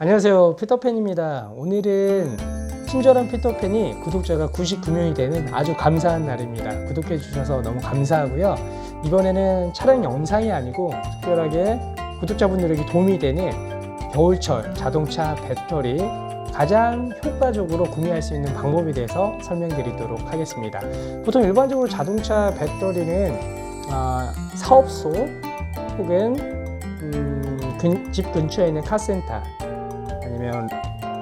안녕하세요. 피터팬입니다. 오늘은 친절한 피터팬이 구독자가 99명이 되는 아주 감사한 날입니다. 구독해 주셔서 너무 감사하고요. 이번에는 촬영 영상이 아니고 특별하게 구독자분들에게 도움이 되는 겨울철 자동차 배터리 가장 효과적으로 구매할 수 있는 방법에 대해서 설명드리도록 하겠습니다. 보통 일반적으로 자동차 배터리는 아, 사업소 혹은 음, 근- 집 근처에 있는 카센터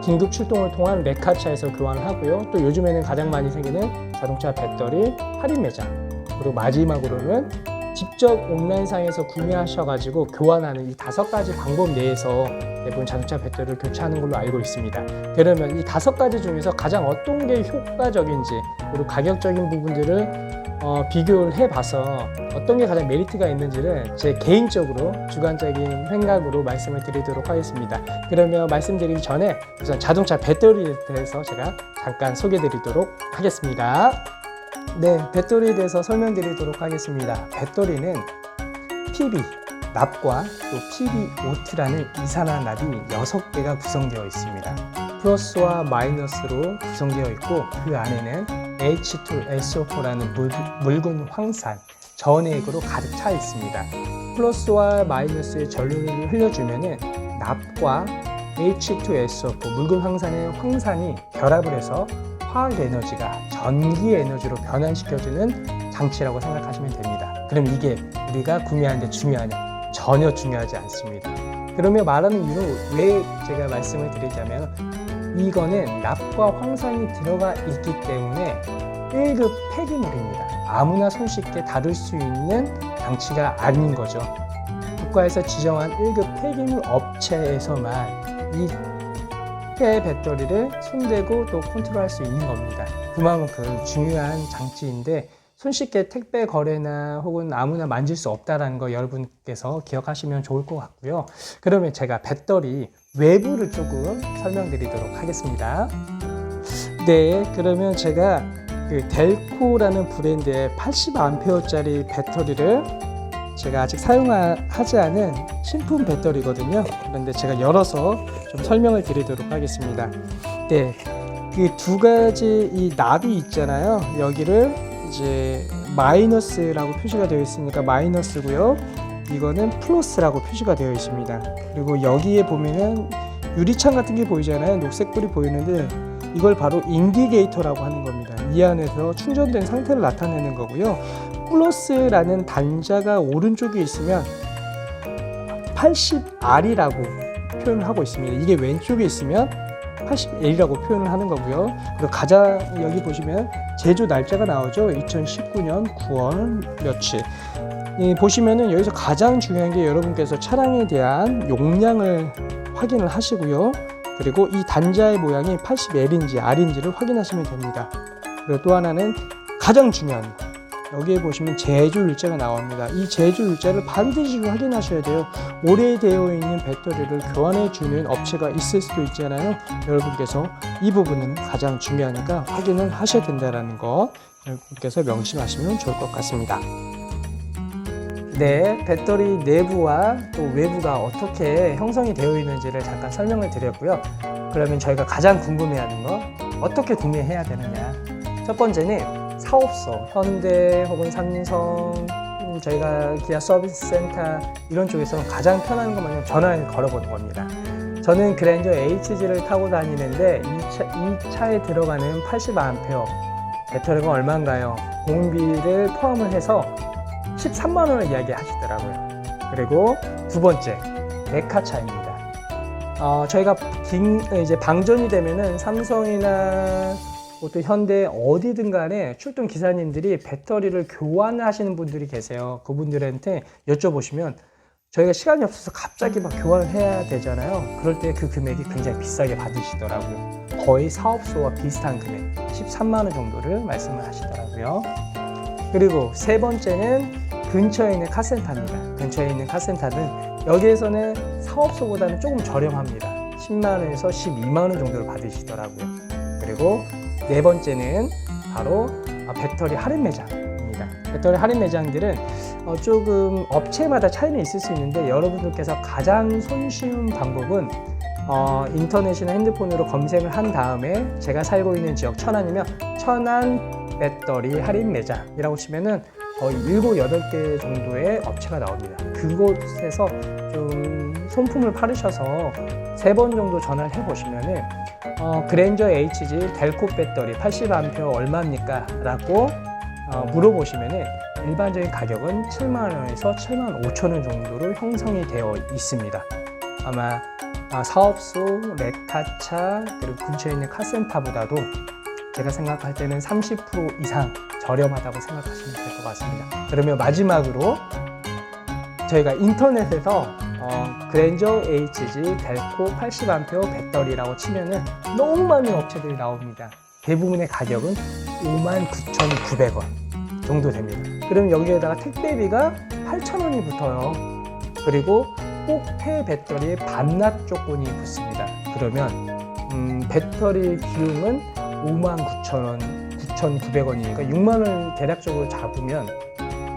긴급 출동을 통한 레카차에서 교환을 하고요. 또 요즘에는 가장 많이 생기는 자동차 배터리 할인 매장 그리고 마지막으로는 직접 온라인상에서 구매하셔가지고 교환하는 이 다섯 가지 방법 내에서 대부분 자동차 배터리를 교체하는 걸로 알고 있습니다. 그러면 이 다섯 가지 중에서 가장 어떤 게 효과적인지 그리고 가격적인 부분들을 어, 비교를 해봐서 어떤 게 가장 메리트가 있는지를 제 개인적으로 주관적인 생각으로 말씀을 드리도록 하겠습니다. 그러면 말씀드리기 전에 우선 자동차 배터리에 대해서 제가 잠깐 소개해 드리도록 하겠습니다. 네, 배터리에 대해서 설명드리도록 하겠습니다. 배터리는 PB, 납과 또 PBOT라는 이산화납이 6개가 구성되어 있습니다. 플러스와 마이너스로 구성되어 있고 그 안에는 H2SO4라는 물, 묽은 황산, 전액으로 가득 차 있습니다. 플러스와 마이너스의 전류를 흘려주면은 납과 H2SO4 묽은 황산의 황산이 결합을 해서 화학 에너지가 전기 에너지로 변환시켜주는 장치라고 생각하시면 됩니다. 그럼 이게 우리가 구매하는데 중요하냐? 전혀 중요하지 않습니다. 그러면 말하는 이유는 왜 제가 말씀을 드리자면 이거는 납과 황산이 들어가 있기 때문에 1급 폐기물입니다. 아무나 손쉽게 다룰 수 있는 장치가 아닌 거죠. 국가에서 지정한 1급 폐기물 업체에서만 이 폐 배터리를 손대고 또 컨트롤할 수 있는 겁니다. 그만큼 중요한 장치인데 손쉽게 택배 거래나 혹은 아무나 만질 수 없다라는 거 여러분께서 기억하시면 좋을 것 같고요. 그러면 제가 배터리 외부를 조금 설명드리도록 하겠습니다. 네, 그러면 제가 그 델코라는 브랜드의 80A짜리 배터리를 제가 아직 사용하지 않은 신품 배터리거든요. 그런데 제가 열어서 좀 설명을 드리도록 하겠습니다. 네, 그 두 가지 이 납이 있잖아요. 여기를 이제 마이너스라고 표시가 되어 있으니까 마이너스고요. 이거는 플러스라고 표시가 되어 있습니다. 그리고 여기에 보면은 유리창 같은 게 보이잖아요. 녹색불이 보이는데 이걸 바로 인디게이터라고 하는 겁니다. 이 안에서 충전된 상태를 나타내는 거고요. 플러스라는 단자가 오른쪽에 있으면 80R이라고 표현을 하고 있습니다. 이게 왼쪽에 있으면 81이라고 표현을 하는 거고요. 그리고 가장 여기 보시면 제조 날짜가 나오죠. 2019년 9월 며칠. 이 보시면은 여기서 가장 중요한 게 여러분께서 차량에 대한 용량을 확인을 하시고요. 그리고 이 단자의 모양이 80L인지 R인지를 확인하시면 됩니다. 그리고 또 하나는 가장 중요한 거. 여기에 보시면 제조 일자가 나옵니다. 이 제조 일자를 반드시 확인하셔야 돼요. 오래되어 있는 배터리를 교환해 주는 업체가 있을 수도 있잖아요. 여러분께서 이 부분은 가장 중요하니까 확인을 하셔야 된다는 거 여러분께서 명심하시면 좋을 것 같습니다. 네, 배터리 내부와 또 외부가 어떻게 형성이 되어 있는지를 잠깐 설명을 드렸고요. 그러면 저희가 가장 궁금해하는 거 어떻게 구매해야 되느냐? 첫 번째는 사업소, 현대 혹은 삼성, 음, 저희가 기아 서비스 센터 이런 쪽에서 가장 편한 것만요 전화를 걸어보는 겁니다. 저는 그랜저 HG를 타고 다니는데 이, 차, 이 차 에 들어가는 80A 배터리가 얼마인가요? 공비를 포함을 해서 13만 원을 이야기하시더라고요. 그리고 두 번째 메카차입니다. 어, 저희가 긴, 이제 방전이 되면은 삼성이나 뭐 또 현대 어디든 간에 출동 기사님들이 배터리를 교환하시는 분들이 계세요. 그분들한테 여쭤보시면 저희가 시간이 없어서 갑자기 막 교환을 해야 되잖아요. 그럴 때 그 금액이 굉장히 비싸게 받으시더라고요. 거의 사업소와 비슷한 금액, 13만 원 정도를 말씀을 하시더라고요. 그리고 세 번째는 근처에 있는 카센터입니다. 근처에 있는 카센터는 여기에서는 사업소보다는 조금 저렴합니다. 10만 원에서 12만 원 정도를 받으시더라고요. 그리고 네 번째는 바로 아, 배터리 할인 매장입니다. 배터리 할인 매장들은 어, 조금 업체마다 차이는 있을 수 있는데 여러분들께서 가장 손쉬운 방법은 어, 인터넷이나 핸드폰으로 검색을 한 다음에 제가 살고 있는 지역 천안이면 천안 배터리 할인 매장이라고 치면은 거의 7, 8개 정도의 업체가 나옵니다. 그곳에서 좀 손품을 팔으셔서 세 번 정도 전화를 해보시면은 어, 그랜저 HG 델코 배터리 80A 얼마입니까? 라고 어, 물어보시면은 일반적인 가격은 7만 원에서 7만 5천 원 정도로 형성이 되어 있습니다. 아마 아, 사업소, 레카차 그리고 근처에 있는 카센터보다도 제가 생각할 때는 30% 이상 저렴하다고 생각하시면 될 것 같습니다. 그러면 마지막으로 저희가 인터넷에서 어, 그랜저 HG 델코 80A 배터리라고 치면은 너무 많은 업체들이 나옵니다. 대부분의 가격은 59,900원 정도 됩니다. 그럼 여기에다가 택배비가 8,000원이 붙어요. 그리고 꼭폐 배터리에 반납 조건이 붙습니다. 그러면 음, 배터리 비용은 59,000원, 9,900원이니까 6만 원 대략적으로 잡으면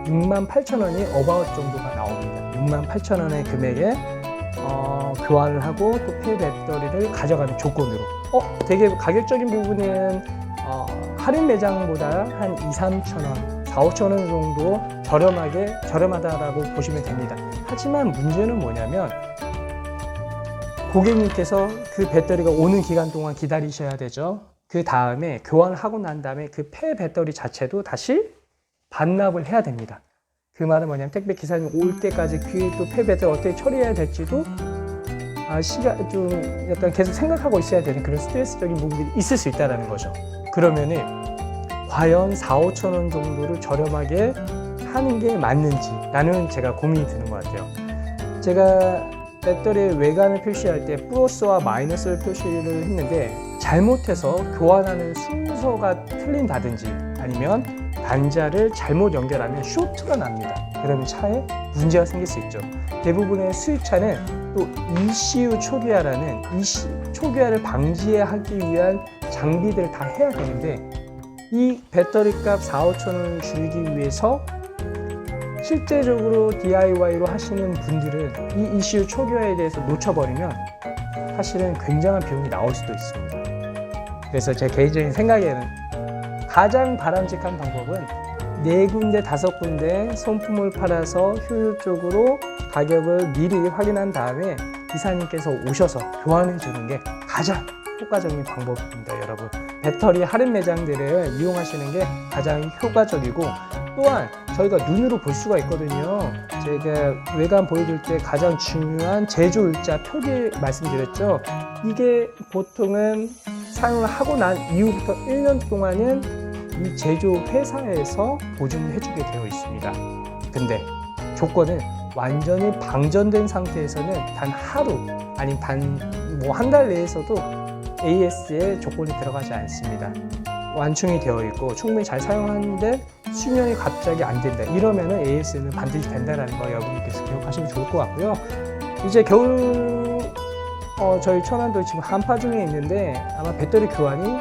6만 8천 원이 어바웃 정도가 나옵니다. 6만 8천 원의 금액에 어, 교환을 하고 또 폐 배터리를 가져가는 조건으로. 어, 되게 가격적인 부분은 어, 할인 매장보다 한 2, 3천 원, 4, 5천 원 정도 저렴하게 저렴하다라고 보시면 됩니다. 하지만 문제는 뭐냐면 고객님께서 그 배터리가 오는 기간 동안 기다리셔야 되죠. 그 다음에 교환하고 난 다음에 그 폐 배터리 자체도 다시 반납을 해야 됩니다. 그 말은 뭐냐면 택배 기사님 올 때까지 그또폐 배터리 어떻게 처리해야 될지도 아, 시간 좀 약간 계속 생각하고 있어야 되는 그런 스트레스적인 부분들이 있을 수 있다는 거죠. 그러면은 과연 4, 5천 원 정도를 저렴하게 하는 게 맞는지라는 제가 고민이 드는 것 같아요. 제가 배터리의 외관을 표시할 때 플러스와 마이너스를 표시를 했는데 잘못해서 교환하는 순서가 틀린다든지 아니면 단자를 잘못 연결하면 쇼트가 납니다. 그러면 차에 문제가 생길 수 있죠. 대부분의 수입차는 또 ECU 초기화라는 EC, 초기화를 방지하기 위한 장비들을 다 해야 되는데 이 배터리 값 4, 5천 원을 줄이기 위해서 실제적으로 DIY로 하시는 분들은 이 ECU 초기화에 대해서 놓쳐버리면 사실은 굉장한 비용이 나올 수도 있습니다. 그래서 제 개인적인 생각에는 가장 바람직한 방법은 네 군데, 다섯 군데 손품을 팔아서 효율적으로 가격을 미리 확인한 다음에 기사님께서 오셔서 교환해 주는 게 가장 효과적인 방법입니다, 여러분. 배터리 할인 매장들을 이용하시는 게 가장 효과적이고 또한 저희가 눈으로 볼 수가 있거든요. 제가 외관 보여줄 때 가장 중요한 제조일자 표기 말씀드렸죠. 이게 보통은 사용을 하고 난 이후부터 1년 동안은 이 제조 회사에서 보증을 해주게 되어 있습니다. 근데 조건은 완전히 방전된 상태에서는 단 하루 아니 단뭐 한 달 내에서도 AS에 조건이 들어가지 않습니다. 완충이 되어 있고 충분히 잘 사용하는데 수명이 갑자기 안 된다. 이러면은 AS는 반드시 된다라는 거 여러분께서 기억하시면 좋을 것 같고요. 이제 겨울 어, 저희 천안도 지금 한파 중에 있는데 아마 배터리 교환이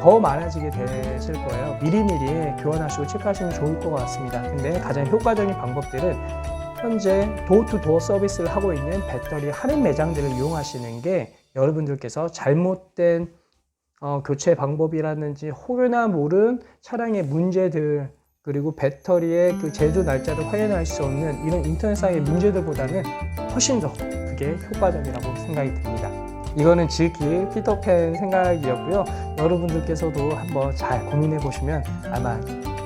더 많아지게 되실 거예요. 미리미리 교환하시고 체크하시면 좋을 것 같습니다. 근데 가장 효과적인 방법들은 현재 도어투도어 서비스를 하고 있는 배터리 할인 매장들을 이용하시는 게 여러분들께서 잘못된 어, 교체 방법이라든지 혹여나 모른 차량의 문제들 그리고 배터리의 그 제조 날짜를 확인할 수 없는 이런 인터넷상의 문제들보다는 훨씬 더 그게 효과적이라고 생각이 듭니다. 이거는 지극히 피터팬 생각이었고요. 여러분들께서도 한번 잘 고민해 보시면 아마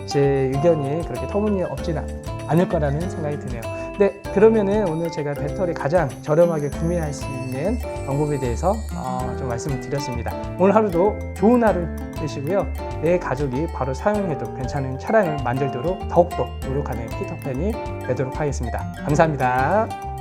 제 의견이 그렇게 터무니없지는 않을 거라는 생각이 드네요. 네, 그러면은 오늘 제가 배터리 가장 저렴하게 구매할 수 있는 방법에 대해서 어, 좀 말씀을 드렸습니다. 오늘 하루도 좋은 하루 되시고요. 내 가족이 바로 사용해도 괜찮은 차량을 만들도록 더욱더 노력하는 피터팬이 되도록 하겠습니다. 감사합니다.